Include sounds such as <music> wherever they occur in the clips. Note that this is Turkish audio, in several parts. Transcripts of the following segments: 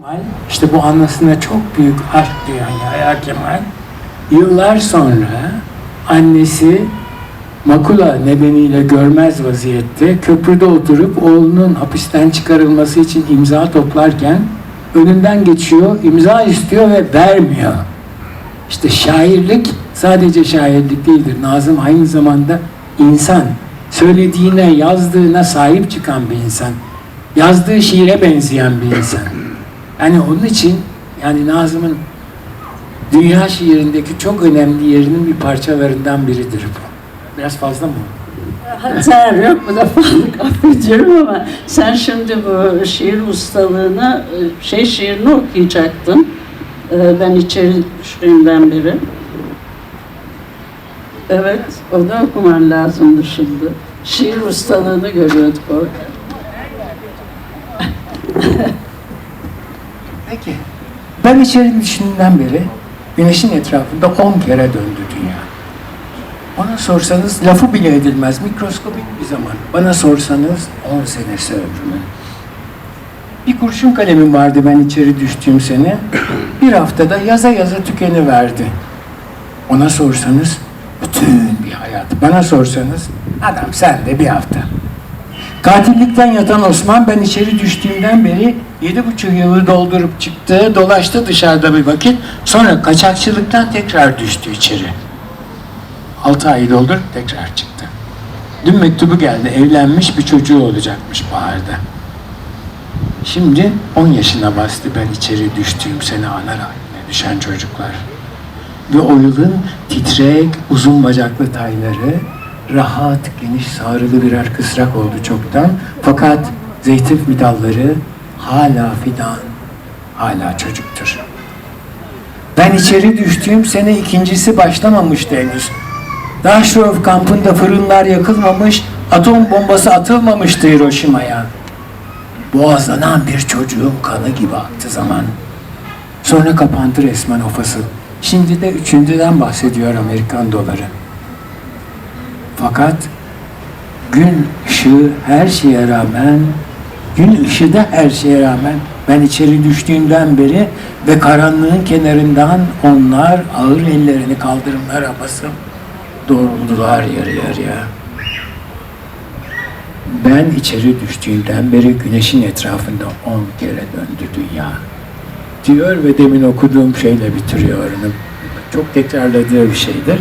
Kemal, işte bu anlasına çok büyük aşk duyan Yahya Kemal, yıllar sonra annesi makula nedeniyle görmez vaziyette köprüde oturup oğlunun hapisten çıkarılması için imza toplarken önünden geçiyor, imza istiyor ve vermiyor. İşte şairlik sadece şairlik değildir. Nazım aynı zamanda insan. Söylediğine, yazdığına sahip çıkan bir insan. Yazdığı şiire benzeyen bir insan. Yani onun için yani Nazım'ın dünya şiirindeki çok önemli yerinin bir parçalarından biridir bu. Biraz fazla mı? Hatta yok bu da fazla affediyorum ama sen şimdi bu şiir ustalığını şey şiirini okuyacaktın. E, Ben içeri düştüğümden beri. Evet, o da okuman lazımdı şimdi. Şiir ustalığını görüyorduk orada. <laughs> Peki. Ben içeri düşündüğümden beri güneşin etrafında 10 kere döndü dünya. Bana sorsanız lafı bile edilmez. Mikroskobik bir zaman. Bana sorsanız 10 senesi ömrümün. Bir kurşun kalemim vardı ben içeri düştüğüm sene. Bir haftada yaza yaza tükeniverdi. Ona sorsanız bütün bir hayat. Bana sorsanız adam sen de bir hafta. Katillikten yatan Osman ben içeri düştüğümden beri yedi buçuk yılı doldurup çıktı, dolaştı dışarıda bir vakit. Sonra kaçakçılıktan tekrar düştü içeri. Altı ayı doldurup tekrar çıktı. Dün mektubu geldi, evlenmiş bir çocuğu olacakmış baharda. Şimdi 10 yaşına bastı ben içeri düştüğüm sene ana rahmine düşen çocuklar. Ve o yılın titrek, uzun bacaklı tayları, rahat, geniş, sarılı birer kısrak oldu çoktan. Fakat zeytin vidalları hala fidan, hala çocuktur. Ben içeri düştüğüm sene ikincisi başlamamıştı henüz. Dachau kampında fırınlar yakılmamış, atom bombası atılmamıştı Hiroşima'ya. Boğazlanan bir çocuğun kanı gibi aktı zaman. Sonra kapandı resmen o. Şimdi de üçüncüden bahsediyor Amerikan doları. Fakat gün ışığı her şeye rağmen, gün ışığı da her şeye rağmen ben içeri düştüğümden beri ve karanlığın kenarından onlar ağır ellerini kaldırımlara basıp doğruldular yarı yarıya. Ben içeri düştüğümden beri güneşin etrafında on kere döndü dünya. Diyor ve demin okuduğum şeyle bitiriyor onu. Çok tekrarladığı bir şeydir.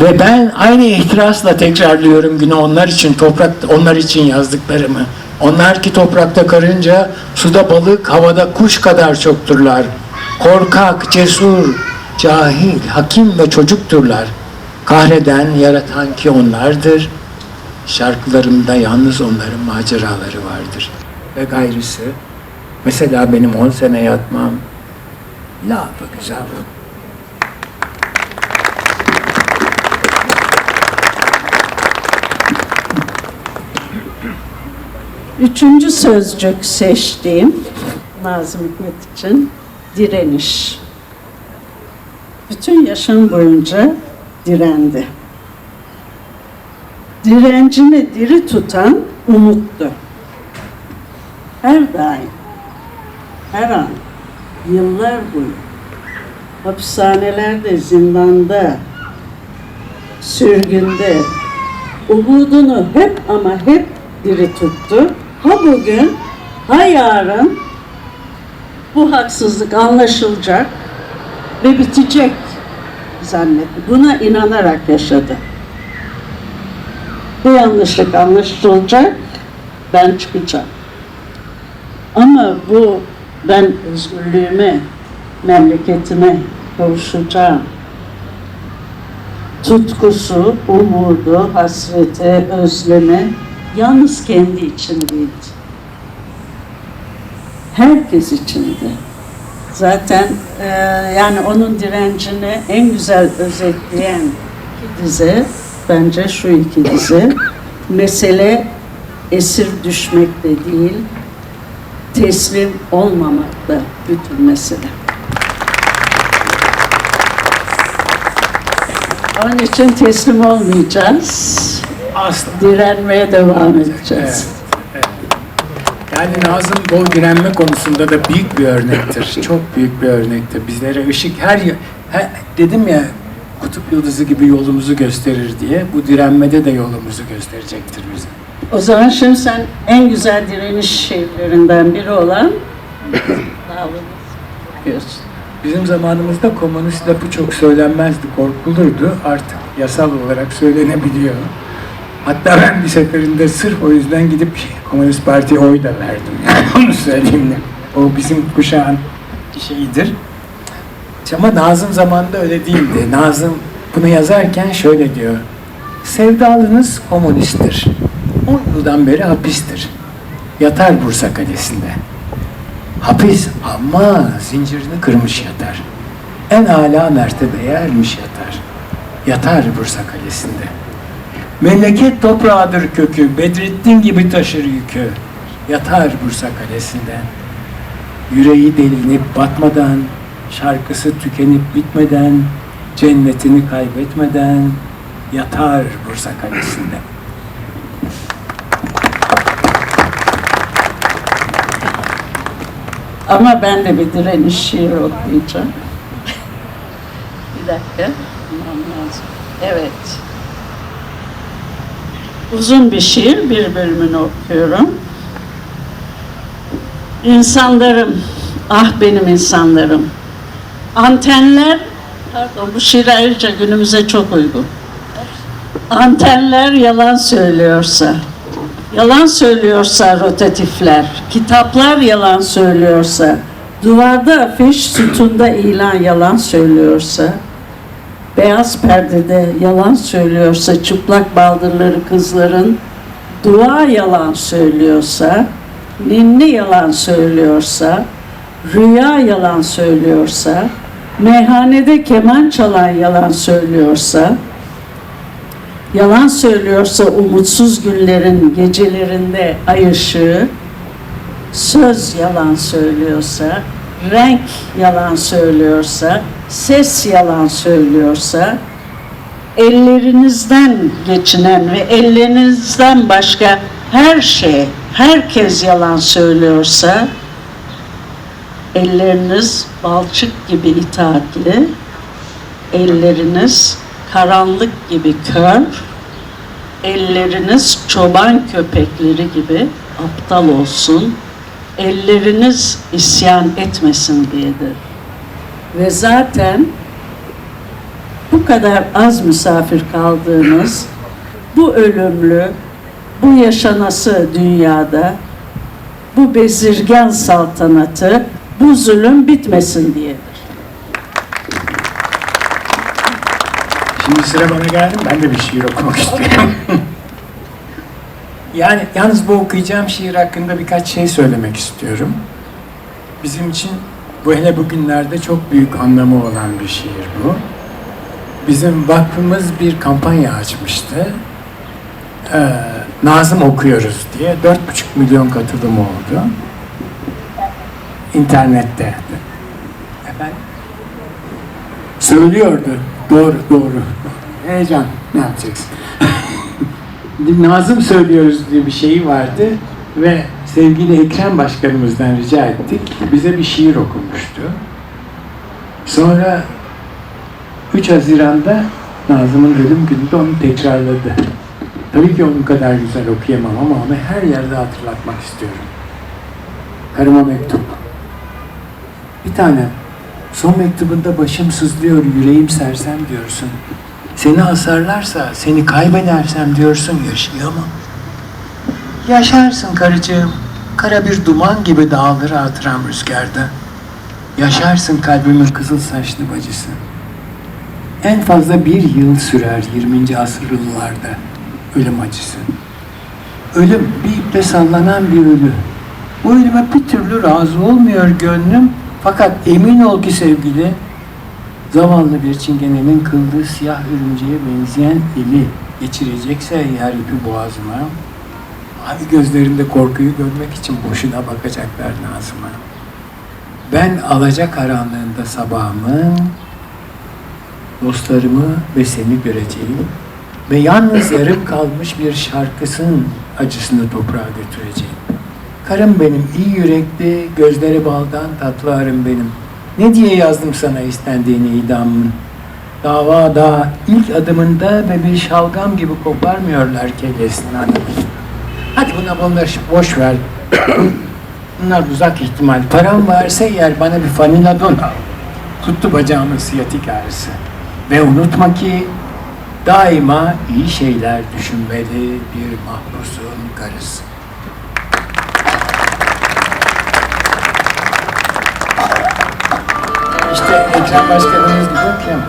Ve ben aynı ihtirasla tekrarlıyorum yine onlar için toprak onlar için yazdıklarımı. Onlar ki toprakta karınca, suda balık, havada kuş kadar çokturlar. Korkak, cesur, cahil, hakim ve çocukturlar. Kahreden, yaratan ki onlardır. Şarkılarımda yalnız onların maceraları vardır. Ve gayrısı, mesela benim on sene yatmam, lafı güzel Üçüncü sözcük seçtiğim Nazım Hikmet için direniş. Bütün yaşam boyunca direndi. Direncini diri tutan umuttu. Her daim, her an, yıllar boyu hapishanelerde, zindanda, sürgünde umudunu hep ama hep diri tuttu. Ha bugün, ha yarın bu haksızlık anlaşılacak ve bitecek zannetti. Buna inanarak yaşadı. Bu yanlışlık anlaşılacak, ben çıkacağım. Ama bu ben özgürlüğüme, memleketime kavuşacağım. Tutkusu, umudu, hasreti, özlemi yalnız kendi içindeydi. Herkes içinde. Zaten e, yani onun direncini en güzel özetleyen iki dize bence şu iki dize. Mesele esir düşmekte değil, teslim olmamakta bütün mesele. Onun için teslim olmayacağız. Asla. Direnmeye devam edeceğiz. Evet. Yani Nazım bu direnme konusunda da büyük bir örnektir. <laughs> Çok büyük bir örnektir. Bizlere ışık her, her dedim ya kutup yıldızı gibi yolumuzu gösterir diye. Bu direnmede de yolumuzu gösterecektir bize. O zaman şimdi sen en güzel direniş şiirlerinden biri olan <laughs> okuyorsun. Bizim zamanımızda komünist lafı çok söylenmezdi, korkulurdu. Artık yasal olarak söylenebiliyor. Hatta ben bir seferinde sırf o yüzden gidip Komünist Parti'ye oy da verdim. <laughs> Yani onu söyleyeyim de. O bizim kuşağın şeyidir. Ama Nazım zamanında öyle değildi. Nazım bunu yazarken şöyle diyor. Sevdalınız komünisttir. 10 yıldan beri hapistir. Yatar Bursa Kalesi'nde. Hapis ama zincirini kırmış yatar. En âlâ mertebeye ermiş yatar. Yatar Bursa Kalesi'nde. Memleket toprağıdır kökü, Bedrettin gibi taşır yükü. Yatar Bursa Kalesi'nde. Yüreği delinip batmadan, şarkısı tükenip bitmeden, cennetini kaybetmeden yatar Bursa Kalesi'nde. Ama ben de bir direniş şiiri okuyacağım. bir dakika. Lazım. Evet. Uzun bir şiir, bir bölümünü okuyorum. İnsanlarım, ah benim insanlarım. Antenler, pardon bu şiir ayrıca günümüze çok uygun. Antenler yalan söylüyorsa, yalan söylüyorsa rotatifler, kitaplar yalan söylüyorsa, duvarda afiş, sütunda ilan yalan söylüyorsa, beyaz perdede yalan söylüyorsa, çıplak baldırları kızların, dua yalan söylüyorsa, ninni yalan söylüyorsa, rüya yalan söylüyorsa, meyhanede keman çalan yalan söylüyorsa, yalan söylüyorsa umutsuz günlerin gecelerinde ay ışığı, söz yalan söylüyorsa, renk yalan söylüyorsa, ses yalan söylüyorsa, ellerinizden geçinen ve ellerinizden başka her şey, herkes yalan söylüyorsa, elleriniz balçık gibi itaatli, elleriniz karanlık gibi kör, elleriniz çoban köpekleri gibi aptal olsun, elleriniz isyan etmesin diyedir. Ve zaten bu kadar az misafir kaldığınız bu ölümlü, bu yaşanası dünyada bu bezirgen saltanatı, bu zulüm bitmesin diyedir. Şimdi sıra bana geldi? Ben de bir şiir okumak istiyorum. <laughs> yani yalnız bu okuyacağım şiir hakkında birkaç şey söylemek istiyorum. Bizim için bu hele bugünlerde çok büyük anlamı olan bir şiir bu. Bizim vakfımız bir kampanya açmıştı. Ee, Nazım okuyoruz diye. Dört buçuk milyon katılım oldu. İnternette. Efendim? Söylüyordu. Doğru, doğru. Heyecan. Ne yapacaksın? <laughs> Nazım söylüyoruz diye bir şeyi vardı ve sevgili Ekrem Başkanımızdan rica ettik. Bize bir şiir okumuştu. Sonra 3 Haziran'da Nazım'ın ölüm gününde onu tekrarladı. Tabii ki onun kadar güzel okuyamam ama onu her yerde hatırlatmak istiyorum. Karıma mektup. Bir tane Son mektubunda başım sızlıyor, yüreğim sersem diyorsun. Seni asarlarsa, seni kaybedersem diyorsun, yaşayamam. Yaşarsın karıcığım, kara bir duman gibi dağılır hatıram rüzgarda. Yaşarsın kalbimin kızıl saçlı bacısı. En fazla bir yıl sürer 20. asırlılarda ölüm acısı. Ölüm bir iple sallanan bir ölü. Bu ölüme bir türlü razı olmuyor gönlüm. Fakat emin ol ki sevgili, zavallı bir çingenenin kıldığı siyah örümceğe benzeyen eli geçirecekse yer ipi boğazıma, mavi gözlerinde korkuyu görmek için boşuna bakacaklar Nazım'a. Ben alacak karanlığında sabahımı, dostlarımı ve seni göreceğim ve yalnız yarım kalmış bir şarkısının acısını toprağa götüreceğim. Karım benim, iyi yürekli, gözleri baldan tatlı arım benim. Ne diye yazdım sana istendiğini idamın. Davada ilk adımında ve bir şalgam gibi koparmıyorlar kellesini adamın. Hadi buna bunlar boş ver. <clears throat> Bunlar uzak ihtimal. Param varsa eğer bana bir fanila don al. Tuttu bacağımın siyatik ağrısı. Ve unutma ki daima iyi şeyler düşünmeli bir mahpusun karısı. İşte Ekrem Başkanımız gibi Ekrem.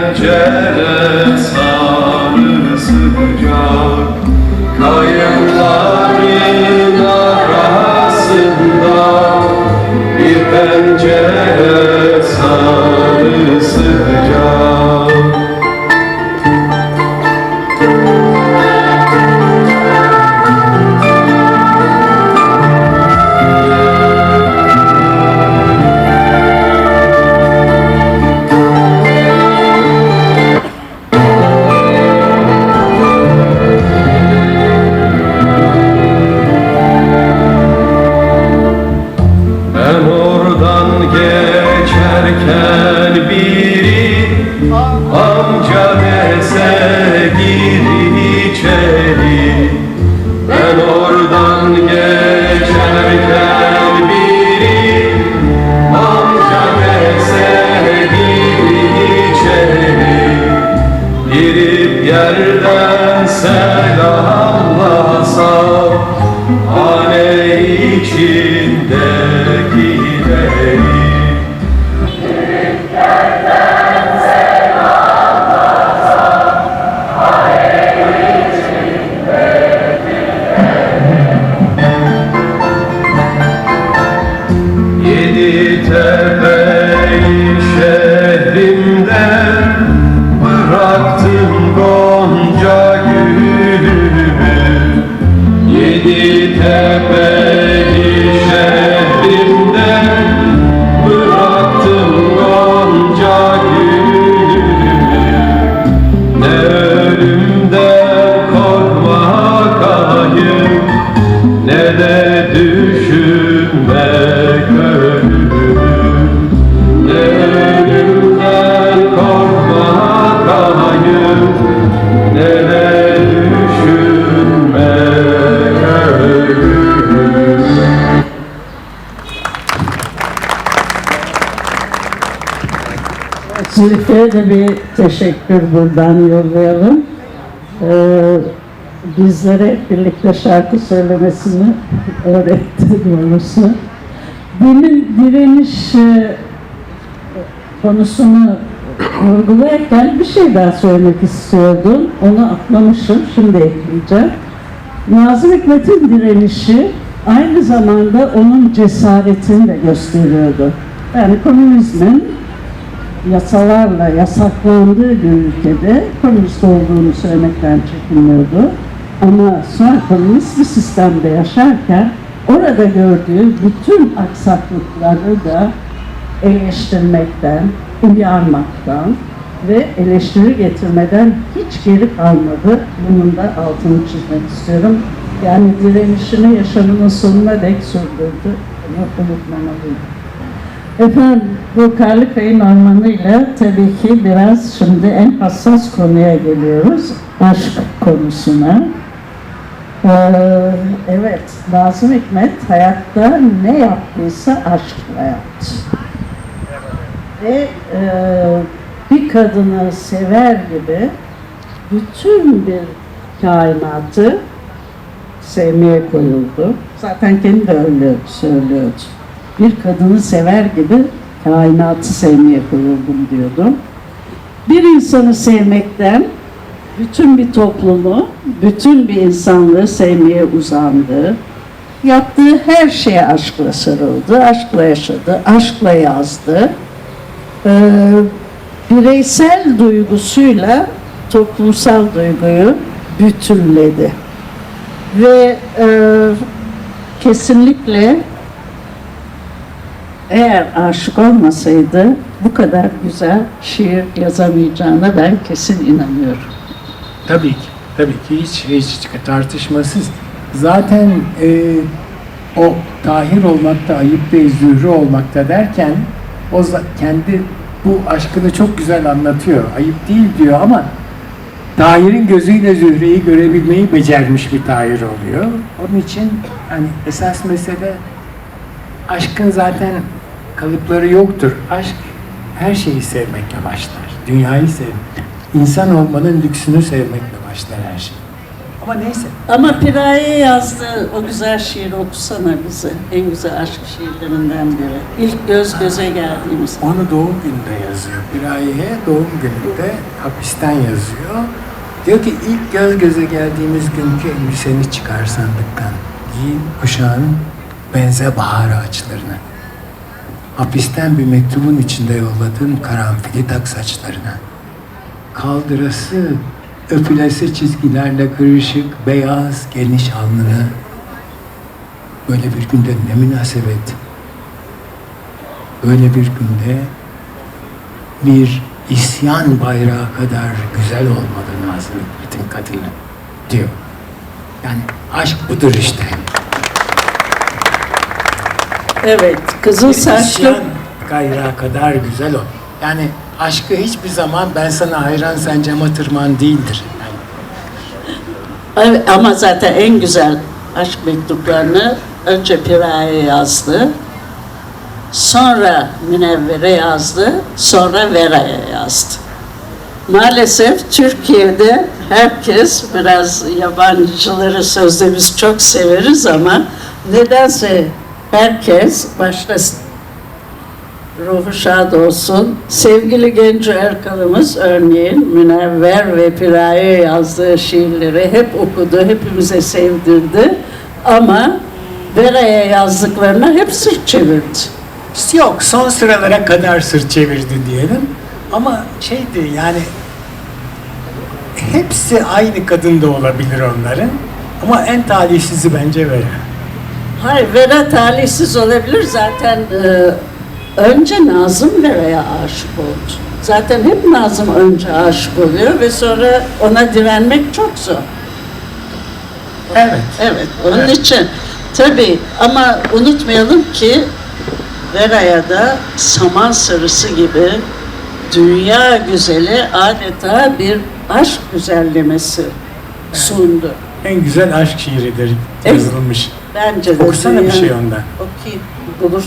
Bir Zülfiye de bir teşekkür buradan yollayalım. Ee, bizlere birlikte şarkı söylemesini öğretti doğrusu. Benim direniş e, konusunu vurgularken bir şey daha söylemek istiyordum. Onu atlamışım, şimdi ekleyeceğim. Nazım Hikmet'in direnişi aynı zamanda onun cesaretini de gösteriyordu. Yani komünizmin yasalarla yasaklandığı bir ülkede komünist olduğunu söylemekten çekinmiyordu. Ama sonra komünist bir sistemde yaşarken orada gördüğü bütün aksaklıkları da eleştirmekten, uyarmaktan ve eleştiri getirmeden hiç geri kalmadı. Bunun da altını çizmek istiyorum. Yani direnişini yaşamının sonuna dek sürdürdü. Bunu unutmamalıyım. Efendim, bu Karlıkay'ın ormanıyla tabii ki biraz şimdi en hassas konuya geliyoruz. Aşk konusuna. Ee, evet, Nazım Hikmet hayatta ne yaptıysa aşkla yaptı. Ve e, bir kadını sever gibi bütün bir kainatı sevmeye koyuldu. Zaten kendi de öyle söylüyordu. Bir kadını sever gibi kainatı sevmeye koyuldum diyordu. Bir insanı sevmekten bütün bir toplumu, bütün bir insanlığı sevmeye uzandı. Yaptığı her şeye aşkla sarıldı, aşkla yaşadı, aşkla yazdı. Ee, bireysel duygusuyla toplumsal duyguyu bütünledi. Ve e, kesinlikle eğer aşık olmasaydı bu kadar güzel şiir yazamayacağına ben kesin inanıyorum. Tabii ki, tabii ki hiç hiç tartışmasız. Zaten e, o tahir olmakta, ayıp ve zührü olmakta derken o kendi bu aşkını çok güzel anlatıyor. Ayıp değil diyor ama Tahir'in gözüyle Zühre'yi görebilmeyi becermiş bir Tahir oluyor. Onun için hani esas mesele aşkın zaten kalıpları yoktur. Aşk her şeyi sevmekle başlar. Dünyayı sevmekle. İnsan olmanın lüksünü sevmekle başlar her şey. Ama neyse. Ama Piraye yazdığı o güzel şiiri okusana bize. En güzel aşk şiirlerinden biri. İlk göz göze geldiğimiz. Onu doğum gününde yazıyor. Piraye'ye doğum gününde hapisten yazıyor. Diyor ki ilk göz göze geldiğimiz günkü elbiseni çıkar sandıktan. Giy kuşağın benze bahar ağaçlarına. Hapisten bir mektubun içinde yolladığım karanfili tak saçlarına. Kaldırası, öpülesi çizgilerle kırışık, beyaz, geniş alnını. Böyle bir günde ne münasebet. Böyle bir günde bir isyan bayrağı kadar güzel olmalı Nazım Hikmet'in kadını diyor. Yani aşk budur işte. Evet, kızıl saçlı bayrağı kadar güzel ol. Yani aşkı hiçbir zaman ben sana hayran sen cama tırman değildir. Yani Evet, ama zaten en güzel aşk mektuplarını önce Piraye yazdı. Sonra Münevvere yazdı. Sonra Vera'ya yazdı. Maalesef Türkiye'de herkes biraz yabancıları sözde biz çok severiz ama nedense herkes başta ruhu şad olsun. Sevgili Genco Erkal'ımız örneğin Münevver ve Piraye yazdığı şiirleri hep okudu, hepimize sevdirdi. Ama Vera'ya yazdıklarına hep sırt çevirdi. Yok son sıralara kadar sırt çevirdi diyelim. Ama şeydi yani hepsi aynı kadın da olabilir onların. Ama en talihsizi bence Vera. Hayır, Vera talihsiz olabilir zaten. e, önce Nazım Vera'ya aşık oldu. Zaten hep Nazım önce aşık oluyor ve sonra ona direnmek çok zor. Evet. Evet, onun Evet. için tabii ama unutmayalım ki Vera'ya da saman sarısı gibi dünya güzeli adeta bir aşk güzellemesi sundu. En güzel aşk şiiridir Evet. Bence de Okusana bir dünya- şey ondan. Okuyayım. Bulur,